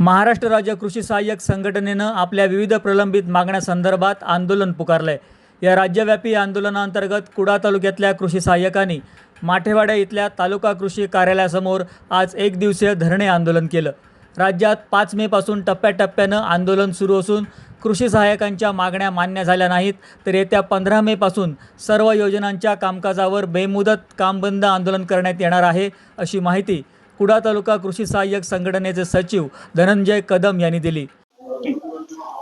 महाराष्ट्र राज्य कृषी सहाय्यक संघटनेनं आपल्या विविध प्रलंबित मागण्यासंदर्भात आंदोलन पुकारलं आहे या राज्यव्यापी आंदोलनाअंतर्गत कुडा तालुक्यातल्या कृषी सहाय्यकांनी माठेवाड्या इथल्या तालुका कृषी कार्यालयासमोर आज एक दिवसीय धरणे आंदोलन केलं. राज्यात पाच मेपासून टप्प्याटप्प्यानं आंदोलन सुरू असून कृषी सहाय्यकांच्या मागण्या मान्य झाल्या नाहीत तर येत्या पंधरा मेपासून सर्व योजनांच्या कामकाजावर बेमुदत कामबंद आंदोलन करण्यात येणार आहे अशी माहिती कुडा तालुका कृषी सहाय्यक संघटनेचे सचिव धनंजय कदम यांनी दिली.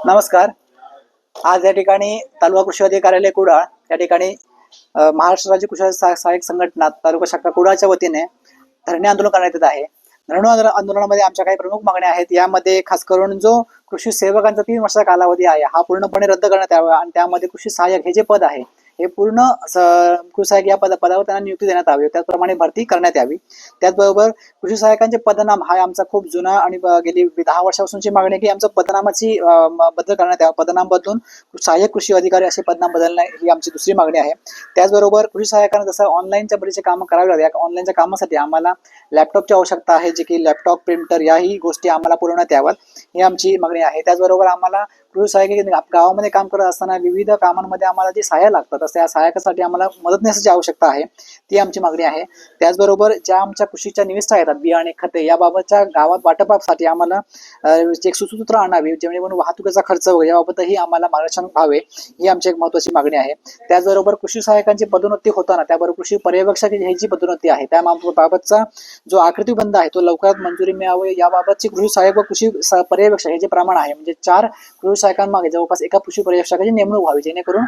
नमस्कार. आज या ठिकाणी तालुका कृषी अधिकारी कार्यालय कुडाळ या ठिकाणी महाराष्ट्र राज्य कृषी सहाय्यक संघटना तालुका शाखा कुडाळच्या वतीने धरणे आंदोलन करण्यात येत आहे. धरण आंदोलन- आंदोलनामध्ये आमच्या काही प्रमुख मागण्या आहेत. यामध्ये खास करून जो कृषी सेवकांचा तीन वर्षाचा कालावधी आहे हा पूर्णपणे रद्द करण्यात यावा आणि त्यामध्ये कृषी सहाय्यक हे जे पद आहे हे पूर्ण कृषी सहाय्यक या पद पदावर त्यांना नियुक्ती देण्यात यावी त्याचप्रमाणे भरती करण्यात यावी. त्याचबरोबर कृषी सहाय्यकांचे पदनाम हा आमचा खूप जुना आणि गेली दहा वर्षापासूनची मागणी आहे की आमचं पदनामाची बदल करण्यात यावा. पदनाम बदलून सहाय्यक कृषी अधिकारी असे पदनाम बदलणं ही आमची दुसरी मागणी आहे. त्याचबरोबर कृषी सहाय्यकांना जसं ऑनलाईनच्या बरेचसे कामं करावी लागतात या ऑनलाईनच्या कामासाठी आम्हाला लॅपटॉपची आवश्यकता आहे जे की लॅपटॉप प्रिंटर याही गोष्टी आम्हाला पुरवण्यात याव्यात. ही आमची मागणी आहे. त्याचबरोबर आम्हाला कृषी सहाय्यक गावामध्ये काम करत असताना विविध कामांमध्ये आम्हाला जे सहाय्य लागतात तसं या सहाय्यकासाठी आम्हाला मदतनेसाची आवश्यकता आहे ती आमची मागणी आहे. त्याचबरोबर ज्या आमच्या कृषीच्या निविष्ठा येतात बियाणे खते याबाबतच्या गावात वाटपासाठी आम्हाला एक सुसूत्र आणावी जेणेकरून वाहतुकीचा खर्च वगैरे याबाबतही आम्हाला मार्गदर्शन व्हावे ही आमची एक महत्वाची मागणी आहे. त्याचबरोबर कृषी सहाय्यकांची पदोन्नती होताना त्याबरोबर कृषी पर्यवेक्षक ही जी पदोन्नती आहे त्या बाबतचा जो आकृती बंद आहे तो लवकरात मंजुरी मिळावी याबाबतची कृषी सहाय्यक व कृषी पर्यवेक्षक हे जे प्रमाण आहे म्हणजे चार कृषी सहायकांमागे जवळपास एका कृषी पर्यवेक्षकाची नेमणूक व्हावी. जेणेकरून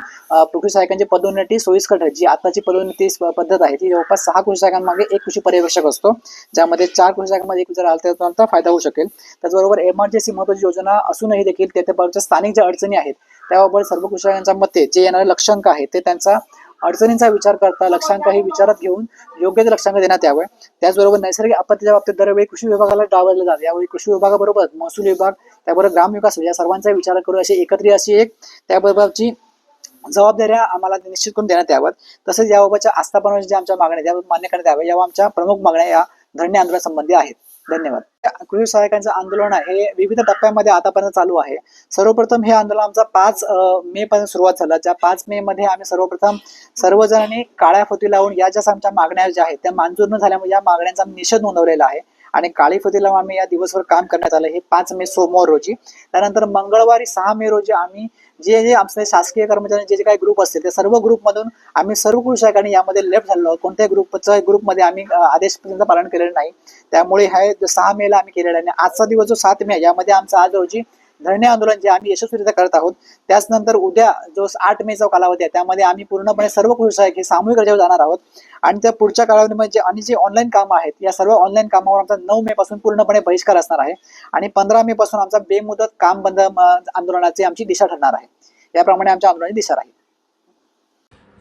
पृथ्वी सहायकांची पदोन्नती सोयीस्कर ठरेल. जी आताची पदोन्नती पद्धत आहे ती जवळपास सहा कृषी सहायकांमागे एक कृषी पर्यवेक्षक असतो. ज्यामध्ये चार कृषी सहायकांमध्ये एक जर आला तर त्यांचा फायदा होऊ शकेल. त्याचबरोबर एमआरजीसी महत्वाची योजना असूनही देखील त्याच्याबाबतच्या स्थानिक ज्या अडचणी आहेत त्याबाबत सर्व कृषी सहाय्यकांच्या मते जे येणारे लक्षांक आहेत ते त्यांचा अडचणींचा विचार करता लक्षांक हे विचारात घेऊन योग्य ते लक्षांक देण्यात यावं. त्याचबरोबर नैसर्गिक आपत्तीच्या बाबतीत दरवेळी कृषी विभागाला डावलं जाते यावेळी कृषी विभागाबरोबर महसूल विभाग त्याबरोबर ग्रामविकास या सर्वांचा विचार करून अशी एकत्रित अशी एक त्याबरोबरची जबाबदाऱ्या आम्हाला निश्चित करून देण्यात याव्यात. तसेच याबाबतच्या आस्थापनाच्या ज्या आमच्या मागण्या त्या मान्य करण्यात याव्या या आमच्या प्रमुख मागण्या या धरणे आंदोलनासंबंधी आहेत. धन्यवाद. कृषी सहायकांचं आंदोलन आहे. हे विविध टप्प्यामध्ये आतापर्यंत चालू आहे. सर्वप्रथम हे आंदोलन आमचा पाच मे पासून सुरुवात झालं. ज्या पाच मे मध्ये आम्ही सर्वप्रथम सर्वजणांनी काळ्या फुती लावून या ज्या आमच्या मागण्या ज्या आहेत त्या मंजूर न झाल्यामुळे या मागण्यांचा निषेध नोंदवलेला आहे. आणि काळी फतीला आम्ही या दिवसभर काम करण्यात आलं. हे पाच मे सोमवार रोजी. त्यानंतर मंगळवारी सहा मे रोजी आम्ही जे जे आमचे शासकीय कर्मचारी जे जे काही ग्रुप असतील त्या सर्व ग्रुपमधून आम्ही सर्व कृषकांनी यामध्ये लेफ्ट झालो आहोत. कोणत्याही ग्रुपचं ग्रुपमध्ये आम्ही आदेश पालन केलेलं नाही. त्यामुळे हे सहा मेला आम्ही केलेलं आहे. आणि आजचा दिवस जो सात मे आहे, यामध्ये आमचा आज रोजी धरणे आंदोलन जे आम्ही यशस्वीरित्या करत आहोत त्याचनंतर उद्या जो आठ मे जो कालावधी आहे त्यामध्ये आम्ही पूर्णपणे सर्व कृषी सहाय्यक हे सामूहिक रजेवर जाणार आहोत. आणि त्या पुढच्या कालावधीमध्ये जे आणि जे ऑनलाईन कामं आहेत या सर्व ऑनलाईन कामावर आमचा नऊ मे पासून पूर्णपणे बहिष्कार असणार आहे. आणि पंधरा मे पासून आमचा बेमुदत काम बंद आंदोलनाची आमची दिशा ठरणार आहे. याप्रमाणे आमच्या आंदोलनाची दिशा राहील.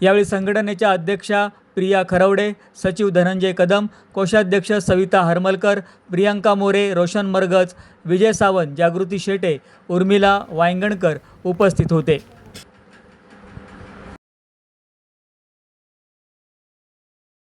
यावेळी संघटनेच्या अध्यक्षा प्रिया खरवडे सचिव धनंजय कदम कोषाध्यक्ष सविता हरमलकर प्रियांका मोरे रोशन मरगज विजय सावंत जागृती शेटे उर्मिला वायंगणकर उपस्थित होते.